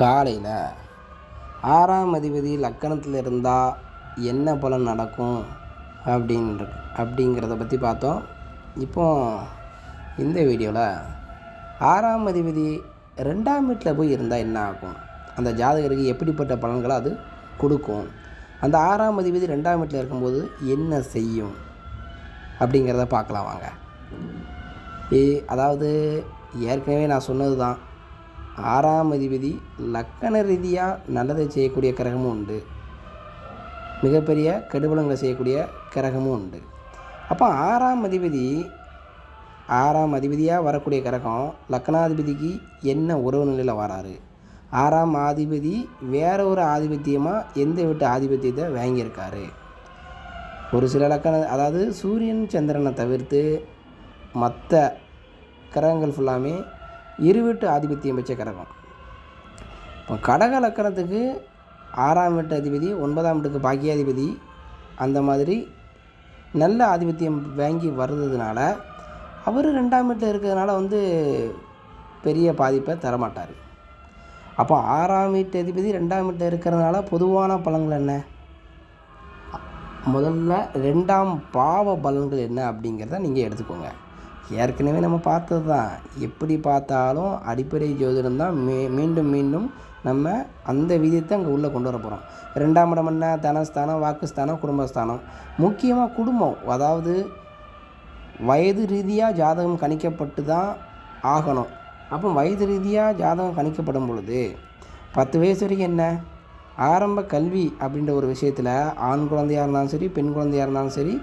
காலையில் ஆறாம் அதிபதி லக்கணத்தில் இருந்தால் என்ன பலன் நடக்கும் அப்படின்ற அப்படிங்கிறத பற்றி பார்த்தோம். இப்போ இந்த வீடியோவில் ஆறாம் அதிபதி ரெண்டாம் வீட்டில் போய் இருந்தால் என்ன ஆகும்? அந்த ஜாதகருக்கு எப்படிப்பட்ட பலன்களை அது கொடுக்கும்? அந்த ஆறாம் அதிபதி ரெண்டாம் வீட்டில் இருக்கும்போது என்ன செய்யும்? அப்படிங்கிறத பார்க்கலாம் வாங்க. ஏ அதாவது ஏற்கனவே நான் சொன்னது தான் ஆறாம் அதிபதி லக்கண ரீதியாக நல்லதை செய்யக்கூடிய கிரகமும் உண்டு. மிகப்பெரிய கெடுபலங்களை செய்யக்கூடிய கிரகமும் உண்டு. அப்போ ஆறாம் அதிபதி ஆறாம் அதிபதியாக வரக்கூடிய கிரகம் லக்னாதிபதிக்கு என்ன உறவு நிலையில் வராரு? ஆறாம் ஆதிபதி வேற ஒரு ஆதிபத்தியமாக எந்த வீட்டு ஆதிபத்தியத்தை வாங்கியிருக்காரு? ஒரு சில லக்கண அதாவது சூரியன் சந்திரனை தவிர்த்து மற்ற கிரகங்கள் ஃபுல்லாமே இருவீட்டு ஆதிபத்தியம் வச்ச கிரகம் இப்போ கடக லக்கணத்துக்கு ஆறாம் வீட்டு அதிபதி ஒன்பதாம் வீட்டுக்கு பாக்கியாதிபதி அந்த மாதிரி நல்ல ஆதிபத்தியம் வாங்கி வர்றதுனால அவர் ரெண்டாம் வீட்டில் இருக்கிறதுனால வந்து பெரிய பாதிப்பை தரமாட்டார். அப்போ ஆறாம் வீட்டு அதிபதி ரெண்டாம் வீட்டில் இருக்கிறதுனால பொதுவான பலன்கள் என்ன? முதல்ல ரெண்டாம் பாவ பலன்கள் என்ன அப்படிங்கிறத நீங்கள் எடுத்துக்கோங்க. ஏற்கனவே நம்ம பார்த்தது தான். எப்படி பார்த்தாலும் அடிப்படை ஜோதிடம் தான் மீ மீண்டும் மீண்டும் நம்ம அந்த விதத்தை அங்கே உள்ளே கொண்டு வர போகிறோம் ரெண்டாம் இடம் என்ன? தனஸ்தானம் வாக்குஸ்தானம் குடும்பஸ்தானம். முக்கியமாக குடும்பம். அதாவது வயது ரீதியாக ஜாதகம் கணிக்கப்பட்டு தான் ஆகணும். அப்போ வயது ரீதியாக ஜாதகம் கணிக்கப்படும் பொழுது பத்து வயசு வரைக்கும் என்ன? ஆரம்ப கல்வி அப்படின்ற ஒரு விஷயத்தில் ஆண் குழந்தையாக இருந்தாலும் சரி பெண் குழந்தையாக இருந்தாலும் சரி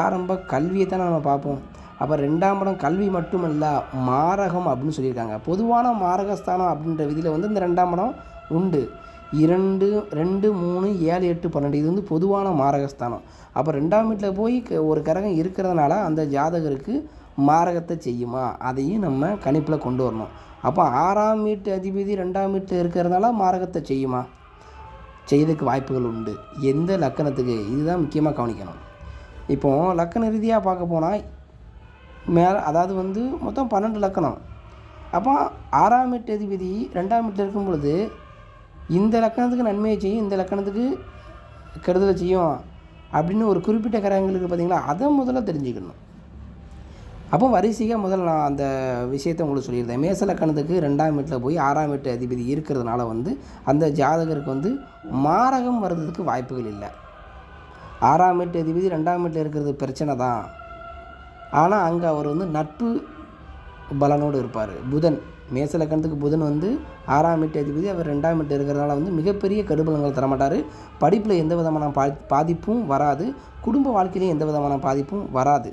ஆரம்ப கல்வியை தான் நம்ம பார்ப்போம். அப்போ ரெண்டாம் இடம் கல்வி மட்டுமல்ல மாரகம் அப்படின்னு சொல்லியிருக்காங்க. பொதுவான மாரகஸ்தானம் அப்படின்ற விதியில் வந்து இந்த ரெண்டாம் இடம் உண்டு. இரண்டு ரெண்டு மூணு ஏழு எட்டு பன்னெண்டு இது வந்து பொதுவான மாரகஸ்தானம். அப்போ ரெண்டாம் வீட்டில் போய் க- ஒரு கரகம் இருக்கிறதுனால அந்த ஜாதகருக்கு மாரகத்தை செய்யுமா? அதையும் நம்ம கணிப்பில் கொண்டு வரணும். அப்போ ஆறாம் வீட்டு அதிபதி ரெண்டாம் வீட்டில் இருக்கிறதுனால மாரகத்தை செய்யுமா? செய்யறதுக்கு வாய்ப்புகள் உண்டு. எந்த லக்கணத்துக்கு? இதுதான் முக்கியமாக கவனிக்கணும். இப்போ லக்கண ரீதியாக பார்க்க போனால் மேலே அதாவது வந்து மொத்தம் பன்னெண்டு லக்கணம் அப்போ ஆறாம் வீட்டு அதிபதி ரெண்டாம் வீட்டில் இருக்கும் பொழுது இந்த லக்கணத்துக்கு நன்மையை செய்யும் இந்த லக்கணத்துக்கு கெடுதலை செய்யும் அப்படின்னு ஒரு குறிப்பிட்ட கிரகங்களுக்கு பார்த்தீங்களா அதை முதல்ல தெரிஞ்சுக்கணும். அப்போ வரிசையாக முதல்ல நான் அந்த விஷயத்தை உங்களுக்கு சொல்லியிருந்தேன் மேச லக்கணத்துக்கு ரெண்டாம் வீட்டில் போய் ஆறாம் வீட்டு அதிபதி இருக்கிறதுனால வந்து அந்த ஜாதகருக்கு வந்து மாரகம் வர்றதுக்கு வாய்ப்புகள் இல்லை. ஆறாம் வீட்டு அதிபதி ரெண்டாம் வீட்டில் இருக்கிறது பிரச்சனை தான். ஆனால் அங்கே அவர் வந்து நட்பு பலனோடு இருப்பார். புதன் மேசலக்கணத்துக்கு புதன் வந்து ஆறாம் வீட்டு அதிபதி அவர் ரெண்டாம் வீட்டு இருக்கிறதுனால வந்து மிகப்பெரிய கடுபலங்களை தரமாட்டார். படிப்பில் எந்த விதமான பா பாதிப்பும் வராது. குடும்ப வாழ்க்கையிலையும் எந்த விதமான பாதிப்பும் வராது.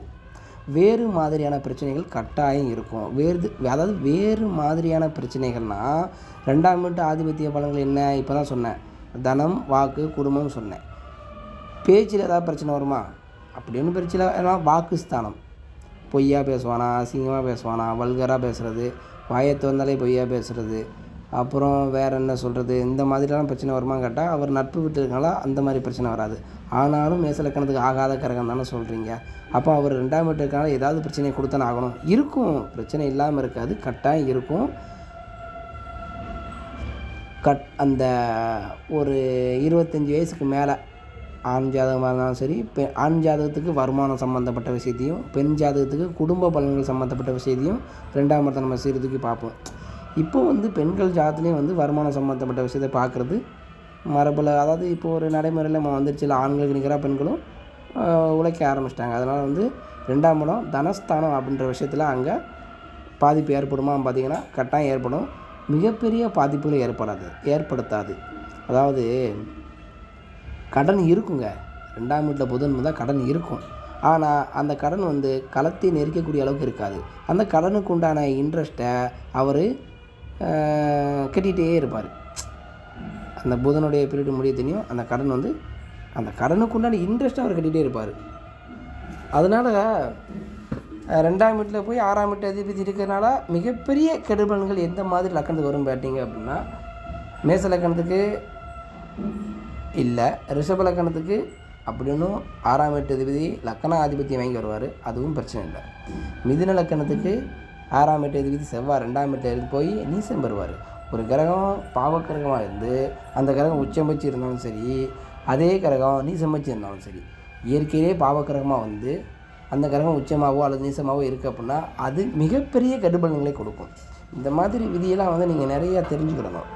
வேறு மாதிரியான பிரச்சனைகள் கட்டாயம் இருக்கும். வேறு அதாவது வேறு மாதிரியான பிரச்சனைகள்னால் ரெண்டாம் வீட்டு ஆதிபத்திய பலன்கள் என்ன? இப்போ தான் சொன்னேன். தனம் வாக்கு குடும்பம் சொன்னேன். பேச்சில் ஏதாவது பிரச்சனை வருமா? அப்படின்னு பிரச்சனை ஏன்னா வாக்குஸ்தானம். பொய்யா பேசுவானா அசிங்கமாக பேசுவானா வல்கராக பேசுகிறது வாயத்து வந்தாலே பொய்யா பேசுகிறது அப்புறம் வேறு என்ன சொல்கிறது இந்த மாதிரிலாம் பிரச்சனை வருமான்னு கேட்டால் அவர் நட்பு விட்டு இருக்கனால அந்த மாதிரி பிரச்சனை வராது. ஆனாலும் மேசலக்கணத்துக்கு ஆகாத கரகம் தானே சொல்கிறீங்க அப்போ அவர் ரெண்டாம் வீட்டு இருக்கனால ஏதாவது பிரச்சனையை கொடுத்தானே ஆகணும். இருக்கும். பிரச்சனை இல்லாமல் இருக்காது. கட்டாயம் இருக்கும். கட் அந்த ஒரு இருபத்தஞ்சி வயசுக்கு மேலே ஆண் ஜாதகமாக இருந்தாலும் சரி பெ ஆண் ஜாதகத்துக்கு வருமானம் சம்மந்தப்பட்ட விஷயத்தையும் பெண் ஜாதகத்துக்கு குடும்ப பலன்கள் சம்மந்தப்பட்ட விஷயத்தையும் ரெண்டாம் இடத்தை நம்ம சீர்தூக்கி பார்ப்போம். இப்போ வந்து பெண்கள் ஜாதத்துலேயும் வந்து வருமானம் சம்மந்தப்பட்ட விஷயத்தை பார்க்குறது மரபில் அதாவது இப்போ ஒரு நடைமுறையில் நம்ம வந்துருச்சுல ஆண்களுக்கு நிற்கிறா பெண்களும் உழைக்க ஆரம்பிச்சிட்டாங்க. அதனால் வந்து ரெண்டாம் இடம் தனஸ்தானம் அப்படின்ற விஷயத்தில் அங்கே பாதிப்பு ஏற்படுமா பார்த்தீங்கன்னா கட்டாயம் ஏற்படும். மிகப்பெரிய பாதிப்புகள் ஏற்படாது ஏற்படுத்தாது. அதாவது கடன் இருக்குங்க. ரெண்டாம் வீட்டில் புதன் தான் கடன் இருக்கும். ஆனால் அந்த கடன் வந்து களத்தை நெரிக்கக்கூடிய அளவுக்கு இருக்காது. அந்த கடனுக்கு உண்டான இன்ட்ரெஸ்ட்டை அவர் கட்டிகிட்டே இருப்பார். அந்த புதனுடைய பீரியட் முடியத்தனையும் அந்த கடன் வந்து அந்த கடனுக்கு உண்டான இன்ட்ரெஸ்ட்டை அவர் கட்டிகிட்டே இருப்பார். அதனால் ரெண்டாம் வீட்டில் போய் ஆறாம் வீட்டு அதிபதி இருக்கிறதுனால மிகப்பெரிய கெடுபலன்கள் எந்த மாதிரி லக்கணத்துக்கு வரும் பார்த்தீங்க அப்படின்னா மேச லக்கணத்துக்கு இல்லை. ரிஷப லக்கணத்துக்கு அப்படின்னும் ஆறாம் எட்டு அதிபதி லக்கண ஆதிபத்தியம் வாங்கி வருவார். அதுவும் பிரச்சனை இல்லை. மிதுன லக்கணத்துக்கு ஆறாம் எட்டு அதிபதி செவ்வாய் ரெண்டாம் எட்டு போய் நீசம் பெறுவார் ஒரு கிரகம் பாவக்கிரகமாக இருந்து அந்த கிரகம் உச்சம் வச்சு இருந்தாலும் சரி அதே கிரகம் நீசம் வச்சு இருந்தாலும் சரி இயற்கையிலே பாவக்கிரகமாக வந்து அந்த கிரகம் உச்சமாகவோ அல்லது நீசமாகவோ இருக்குது அப்படின்னா அது மிகப்பெரிய கடுபலன்களை கொடுக்கும். இந்த மாதிரி விதியெல்லாம் வந்து நீங்கள் நிறையா தெரிஞ்சுக்கிடணும்.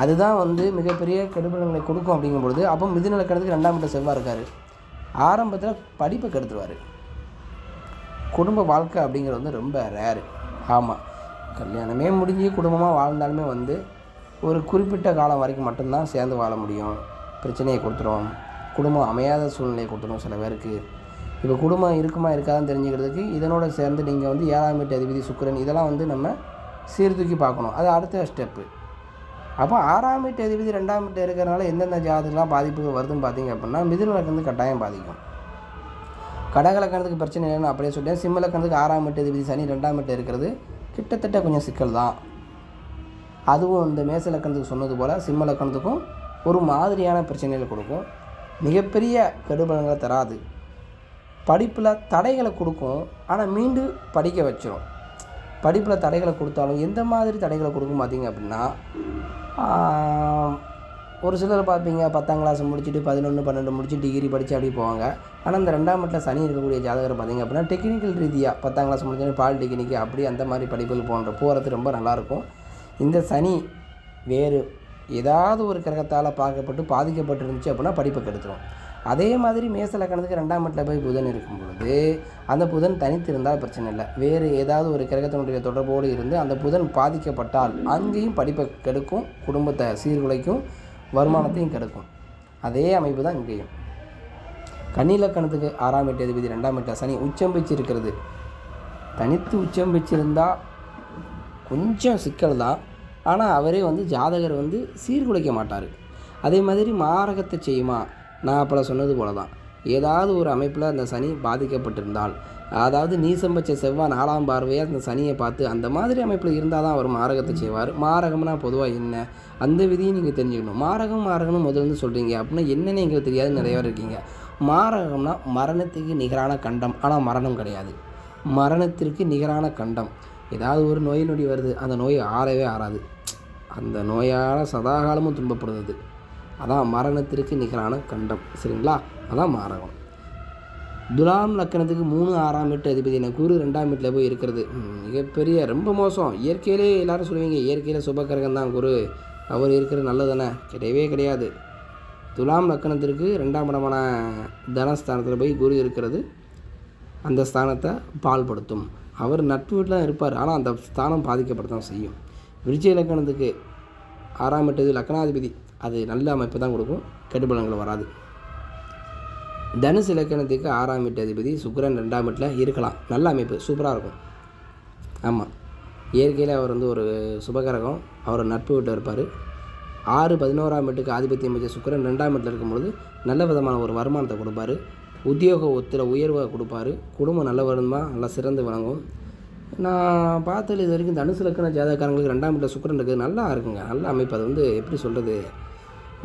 அதுதான் வந்து மிகப்பெரிய கெடுபலங்களை கொடுக்கும் அப்படிங்கும்பொழுது அப்போ மிதுநலக்கணத்துக்கு ரெண்டாம் இடம் செவ்வாய் இருக்கார். ஆரம்பத்தில் படிப்பை கெடுத்துருவார். குடும்ப வாழ்க்கை அப்படிங்கிறது வந்து ரொம்ப ரேரு ஆமாம் கல்யாணமே முடிஞ்சு குடும்பமாக வாழ்ந்தாலுமே வந்து ஒரு குறிப்பிட்ட காலம் வரைக்கும் மட்டும்தான் சேர்ந்து வாழ முடியும். பிரச்சனையை கொடுத்துரும். குடும்பம் அமையாத சூழ்நிலையை கொடுத்துரும் சில பேருக்கு. இப்போ குடும்பம் இருக்குமா இருக்காதான்னு தெரிஞ்சுக்கிறதுக்கு இதனோட சேர்ந்து நீங்கள் வந்து ஏழாம் வீட்டு அதிபதி சுக்கரன் இதெல்லாம் வந்து நம்ம சீர்தூக்கி பார்க்கணும். அது அடுத்த ஸ்டெப்பு அப்போ ஆறாம் வீட்டு அதிபதி ரெண்டாம் வீட்டு இருக்கிறனால எந்தெந்த ஜாதகத்துலாம் பாதிப்பு வருதுன்னு பார்த்தீங்க அப்படின்னா மிதுன லக்கணத்துக்கு கட்டாயம் பாதிக்கும். கடக லக்கணத்துக்கு பிரச்சனை இல்லைன்னு அப்படியே சொல்லிட்டேன். சிம்ம லக்கணத்துக்கு ஆறாம் வீட்டு அதிபதி சனி ரெண்டாம் வீட்டு இருக்கிறது கிட்டத்தட்ட கொஞ்சம் சிக்கல் தான். அதுவும் இந்த மேச லக்கணத்துக்கு சொன்னது போல் சிம்ம லக்கணத்துக்கும் ஒரு மாதிரியான பிரச்சனைகளை கொடுக்கும். மிகப்பெரிய கெடுபலங்களை தராது. படிப்பில் தடைகளை கொடுக்கும். ஆனால் மீண்டும் படிக்க வச்சிடும் படிப்பில் தடைகளை கொடுத்தாலும் எந்த மாதிரி தடைகளை கொடுக்கும் பார்த்தீங்க அப்படின்னா ஒரு சிலர் பார்ப்பீங்க பத்தாம் கிளாஸ் முடிச்சுட்டு பதினொன்று பன்னெண்டு முடிச்சு டிகிரி படித்து அப்படி போவாங்க. ஆனால் இந்த ரெண்டாம் வீட்டில் சனி இருக்கக்கூடிய ஜாதகரை பார்த்தீங்க அப்படின்னா டெக்னிக்கல் ரீதியாக பத்தாம் கிளாஸ் முடிச்சோடனே பாலிடெக்னிக்கு அப்படி அந்த மாதிரி படிப்புகள் போன்ற போகிறது ரொம்ப நல்லாயிருக்கும் இந்த சனி வேறு ஏதாவது ஒரு கிரகத்தால் பார்க்கப்பட்டு பாதிக்கப்பட்டு இருந்துச்சு அப்படின்னா படிப்பை கெடுத்துரும். அதே மாதிரி மேச லக்கணத்துக்கு ரெண்டாம் இடத்துல போய் புதன் இருக்கும் பொழுது அந்த புதன் தனித்து இருந்தால் பிரச்சனை இல்லை. வேறு ஏதாவது ஒரு கிரகத்தினுடைய தொடர்போடு இருந்து அந்த புதன் பாதிக்கப்பட்டால் அங்கேயும் படிப்பை கெடுக்கும் குடும்பத்தை சீர்குலைக்கும் வருமானத்தையும் கெடுக்கும். அதே அமைப்பு தான் இங்கேயும். கன்னிலக்கணத்துக்கு ஆறாம் எட்டு அதிபதி ரெண்டாம் எட்டு சனி உச்சம் பெற்று இருக்கிறது. தனித்து உச்சம் பெற்றிருந்தா கொஞ்சம் சிக்கல் தான். ஆனால் அவரே வந்து ஜாதகர் வந்து சீர்குலைக்க மாட்டார். அதே மாதிரி மாரகத்தை செய்யுமா? நான் அப்போ சொன்னது போல தான் ஏதாவது ஒரு அமைப்பில் அந்த சனி பாதிக்கப்பட்டிருந்தால் அதாவது நீசம் சம்பச்ச செவ்வாய் நாலாம் பார்வையாக அந்த சனியை பார்த்து அந்த மாதிரி அமைப்பில் இருந்தால் தான் அவர் மாரகத்தை செய்வார். மாரகம்னா பொதுவாக என்ன? அந்த விதியும் நீங்கள் தெரிஞ்சுக்கணும். மாரகம் மாரகம்னு முதல்ல சொல்கிறீங்க அப்படின்னா என்னென்னு எங்களுக்கு தெரியாது நிறைய பேர் இருக்கீங்க. மாரகம்னா மரணத்துக்கு நிகரான கண்டம். ஆனால் மரணம் கிடையாது. மரணத்திற்கு நிகரான கண்டம். ஏதாவது ஒரு நோய் நொடி வருது. அந்த நோய் ஆறவே ஆறாது. அந்த நோயால் சதாகாலமும் துன்பப்படுறது அதான் மரணத்திற்கு நிகரான கண்டம் சரிங்களா? அதான் மாரகம். துலாம் லக்கணத்துக்கு மூணு ஆறாம் வீட்டு அதிபதி என குரு ரெண்டாம் வீட்டில் போய் இருக்கிறது. மிகப்பெரிய ரொம்ப மோசம். இயற்கையிலே எல்லாரும் சொல்லுவீங்க இயற்கையில் சுபக்கிரகம் தான் குரு. அவர் இருக்கிறது நல்லதானே கிடையவே கிடையாது. துலாம் லக்கணத்திற்கு ரெண்டாம் இடமான தனஸ்தானத்தில் போய் குரு இருக்கிறது. அந்த ஸ்தானத்தை பால்படுத்தும். அவர் நட்பு வீட்டில் தான் இருப்பார். ஆனால் அந்த ஸ்தானம் பாதிக்கப்படத்தான் செய்யும். விருச்சிக லக்கணத்துக்கு ஆறாம் எட்டது லக்கணாதிபதி. அது நல்ல அமைப்பு தான் கொடுக்கும். கெடுபலங்கள் வராது. தனுசு இலக்கணத்துக்கு ஆறாம் வீட்டு அதிபதி சுக்கரன் ரெண்டாம் வீட்டில் இருக்கலாம். நல்ல அமைப்பு சூப்பராக இருக்கும். ஆமாம் இயற்கையில் அவர் வந்து ஒரு சுபகரகம். அவர் நட்பு வீட்டில் இருப்பார். ஆறு பதினோராம் வீட்டுக்கு ஆதிபத்தியம் வச்ச சுக்கிரன் ரெண்டாம் வீட்டில் இருக்கும்பொழுது நல்ல விதமான ஒரு வருமானத்தை கொடுப்பாரு. உத்தியோக ஒத்தில் உயர்வை கொடுப்பாரு. குடும்பம் நல்ல வருமா? நல்லா சிறந்து வழங்கும் நான் பார்த்தது இது வரைக்கும் தனுசு லக்கண ஜாதகக்காரங்களுக்கு ரெண்டாம் வீட்டில் சுக்கரன் இருக்குது நல்லா இருக்குங்க. நல்ல அமைப்பு. அது வந்து எப்படி சொல்கிறது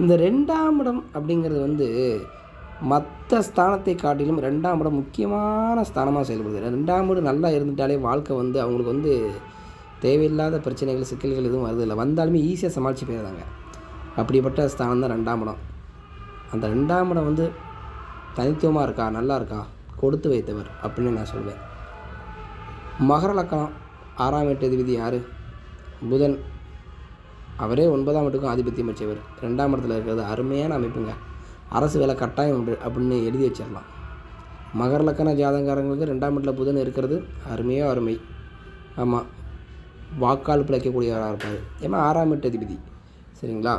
இந்த ரெண்டாம் இடம் அப்படிங்கிறது வந்து மற்ற ஸ்தானத்தை காட்டிலும் ரெண்டாம் இடம் முக்கியமான ஸ்தானமாக செயல்படுது. ரெண்டாம் இடம் நல்லா இருந்துட்டாலே வாழ்க்கை வந்து அவங்களுக்கு வந்து தேவையில்லாத பிரச்சனைகள் சிக்கல்கள் எதுவும் வருது இல்லை. வந்தாலுமே ஈஸியாக சமாளித்து போயிடுறாங்க. அப்படிப்பட்ட ஸ்தானம் தான் ரெண்டாம் இடம். அந்த ரெண்டாம் இடம் வந்து தனித்துவமாக இருக்கா நல்லா இருக்கா? கொடுத்து வைத்தவர் அப்படின்னு நான் சொல்வேன். மகர லக்கணம் ஆறாம் எட்டு விதி யார்? புதன். அவரே ஒன்பதாம் இடத்துக்கும் ஆதிபத்தியம் வச்சவர் ரெண்டாம் இடத்துல இருக்கிறது அருமையான அமைப்புங்க. அரசு வேலை கட்டாயம் உண்டு அப்படின்னு எழுதி வச்சிடலாம் மகர லக்கண ஜாதகாரங்களுக்கு ரெண்டாம் இடத்துல புதன் இருக்கிறது அருமையோ அருமை. ஆமாம் வாக்கால் பிழைக்கக்கூடியவராக இருப்பார். ஏன்னா ஆறாம் எட்டு அதிபதி. சரிங்களா?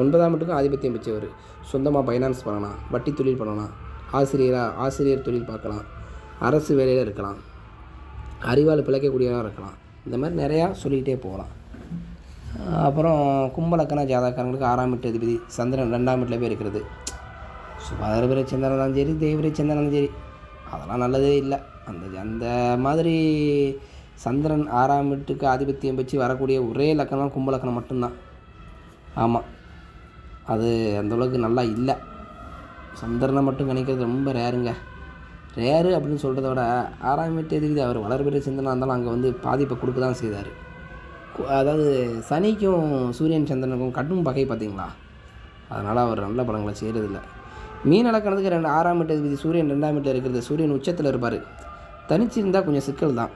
ஒன்பதாம் மட்டுக்கும் ஆதிபத்தியம் வச்சவர் சொந்தமாக ஃபைனான்ஸ் பண்ணலாம் வட்டி தொழில் பண்ணலாம் ஆசிரியராக ஆசிரியர் தொழில் பார்க்கலாம் அரசு வேலையில் இருக்கலாம் அறிவால் பிழைக்கக்கூடியவராக இருக்கலாம். இந்த மாதிரி நிறையா சொல்லிக்கிட்டே போகலாம். அப்புறம் கும்பலக்கண ஜாதகக்காரங்களுக்கு ஆறாம் வீட்டு அதிபதி சந்திரன் ரெண்டாம் வீட்டில் போய் இருக்கிறது. சுபாதரபிர சந்திரனாலும் சரி தெய்வரை சந்திரனாலும் சரி. அதெல்லாம் நல்லதே இல்லை. அந்த அந்த மாதிரி சந்திரன் ஆறாம் வீட்டுக்கு ஆதிபத்தியம் வச்சு வரக்கூடிய ஒரே லக்கணம் கும்பலக்கணம் மட்டும்தான். ஆமாம். அது அந்தளவுக்கு நல்லா இல்லை. சந்திரனை மட்டும் கணிக்கிறது ரொம்ப ரேருங்க. ரேரு அப்படின்னு சொல்கிறத விட ஆறாம் வீட்டு அதிபதி அவர் வளர்பெரிய சிந்தனை இருந்தாலும் அங்கே வந்து பாதிப்பை கொடுக்க தான் செய்தார். அதாவது சனிக்கும் சூரியன் சந்திரனுக்கும் கடும் பகை பார்த்தீங்களா? அதனால் அவர் நல்ல படங்களை செய்கிறதில்ல மீன் இலக்கணத்துக்கு ரெண்டு ஆறாம் மீட்டர் விதி சூரியன் ரெண்டாம் மீட்டர் இருக்கிறது சூரியன் உச்சத்தில் இருப்பார். தனிச்சு இருந்தால் கொஞ்சம் சிக்கல் தான்.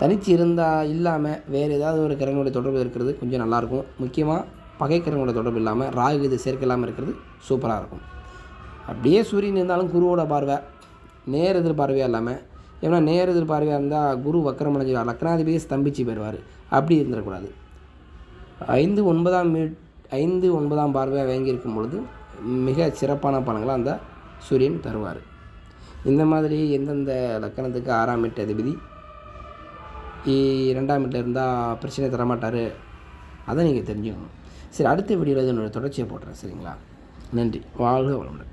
தனிச்சு இருந்தால் இல்லாமல் வேறு ஏதாவது ஒரு கிரகங்களுடைய தொடர்பு இருக்கிறது கொஞ்சம் நல்லாயிருக்கும் முக்கியமாக பகை கிரகங்களோட தொடர்பு இல்லாமல் ராகு இது சேர்க்கை இல்லாமல் இருக்கிறது சூப்பராக இருக்கும். அப்படியே சூரியன் இருந்தாலும் குருவோட பார்வை நேர் எதிர்பார்வையாக இல்லாமல் ஏன்னா நேர் எதிர் பார்வையாக இருந்தால் குரு வக்கரமடைஞ்சு லக்னாதிபதியை ஸ்தம்பிச்சு போயிடுவார் அப்படி இருந்துடக்கூடாது ஐந்து ஒன்பதாம் மீ ஐந்து ஒன்பதாம் பார்வையாக வாங்கியிருக்கும் பொழுது மிக சிறப்பான பலன்களை அந்த சூரியன் தருவார். இந்த மாதிரி எந்தெந்த லக்கணத்துக்கு ஆறாம் மீட்டு அதிபதி ரெண்டாம் வீட்டில் இருந்தால் பிரச்சனை தரமாட்டார் அதை நீங்கள் தெரிஞ்சுக்கணும். சரி அடுத்த வீடியோவில் இதனோட தொடர்ச்சியை போடுறேன் சரிங்களா? நன்றி. வாழ்க வளமுடன்.